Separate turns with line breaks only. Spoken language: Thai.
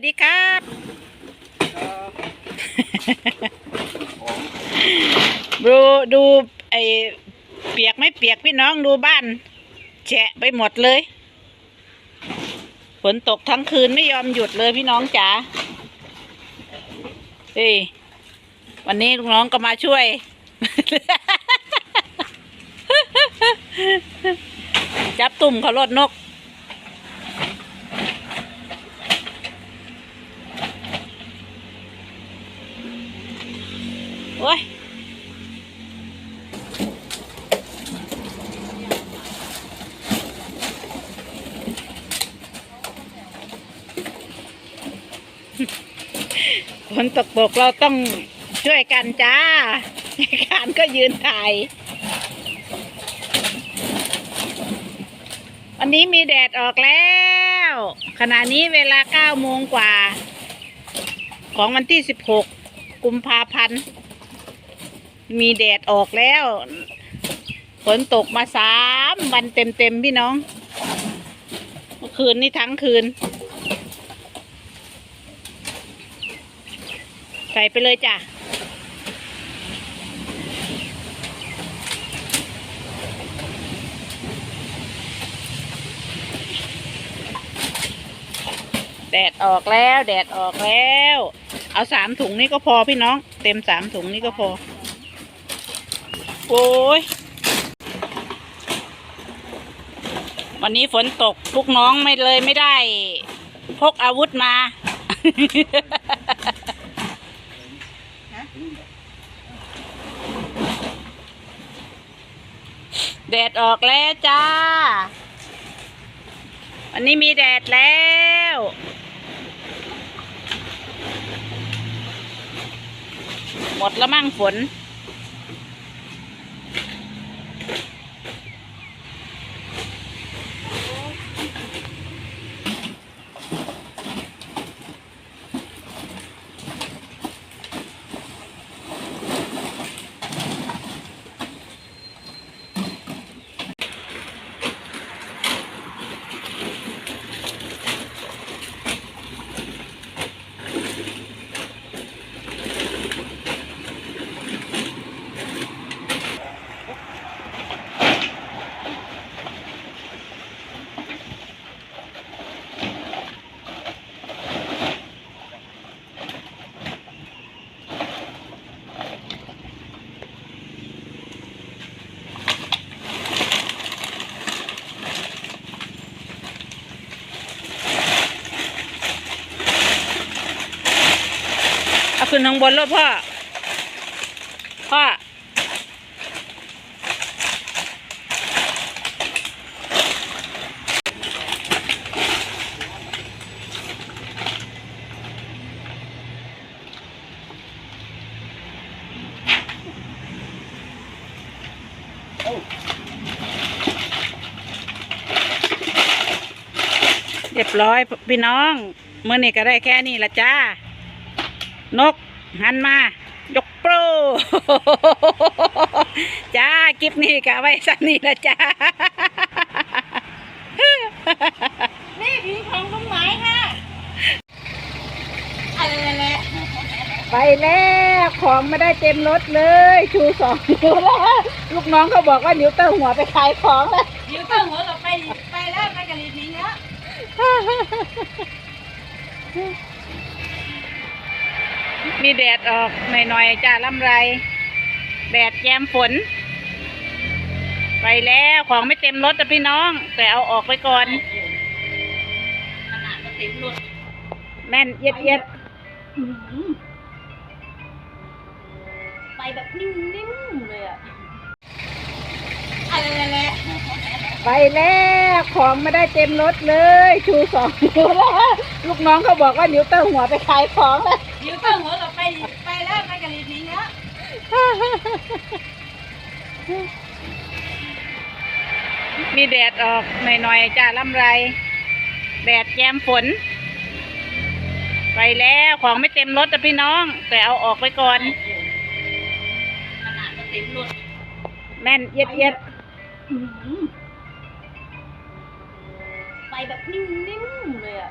วัสดีครับ ดูดูไอเปียกไม่เปียกพี่น้องดูบ้านแฉะไปหมดเลย ฝนตกทั้งคืนไม่ยอมหยุดเลยพี่น้องจ๋าเฮ้ยวันนี้ลูกน้องก็มาช่วย จับตุ่มเขารดนก โอ้ยฝนตกตกเราต้องช่วยกันจ้าการก็ยืนถ่ายวันนี้มีแดดออกแล้ว ขณะนี้เวลาเก้าโมงกว่า ของวันที่สิบหกกุมภาพันธ์ มีแดดออกแล้ว ฝนตกมาสามวันเต็มๆพี่น้องเมื่อคืนนี่ทั้งคืน ใส่ไปเลยจ้ะแดดออกแล้ว แดดออกแล้ว เอาสามถุงนี่ก็พอพี่น้อง เต็มสามถุงนี่ก็พอ โอ้ยวันนี้ฝนตกลูกน้องไม่เลยไม่ได้ พกอาวุธมา แดดออกแล้วจ้า วันนี้มีแดดแล้วหมดแล้วมั่งฝน ขึ้นข้างบนรถพ่อ พ่อ เรียบร้อยพี่น้องเมื่อนี้ก็ได้แค่นี้ละจ้า นก หันมา ยกโปรจ้ากิฟนี่กะไว้สักนี่ละจ้า
นี่ผีของลุงหมายค่ะอะไรแหละ
ไปแล้วของไม่ได้เต็มรถเลย ชูสองนิ้วแล้วลูกน้องเขาบอกว่านิ้วเต้าหัวไปขายของแล้ว
เดี๋ยวต้องหัวเราไปไปแล้วไปกันลีทิ้งแล้ว
มีแดดออกหน่อยๆจ้าลำไร แดดแยมฝน ไปแล้วของไม่เต็มรถแต่พี่น้อง แต่เอาออกไปก่อนแม่นเย็ดเย็ด
ไปแบบนิ่มๆเลยอะ
ไปแล้วของไม่ได้เต็มรถเลย ชูสองนิ้วแล้วลูกน้องเขาบอกว่านิ้วเต้าหัวไปขายของแล้ว
เดี๋ยวต้องหัวเราไปไปแล้วไปกันลีทิ้งแล้ว
มีแดดออกหน่อยๆจ้าลำไร แดดแยมฝน ไปแล้วของไม่เต็มรถแต่พี่น้อง แต่เอาออกไปก่อน
ขนาดก็เต็มรถ
แม่นเย็ดเย็ด
ไป แบบนิ่มๆเลยอะ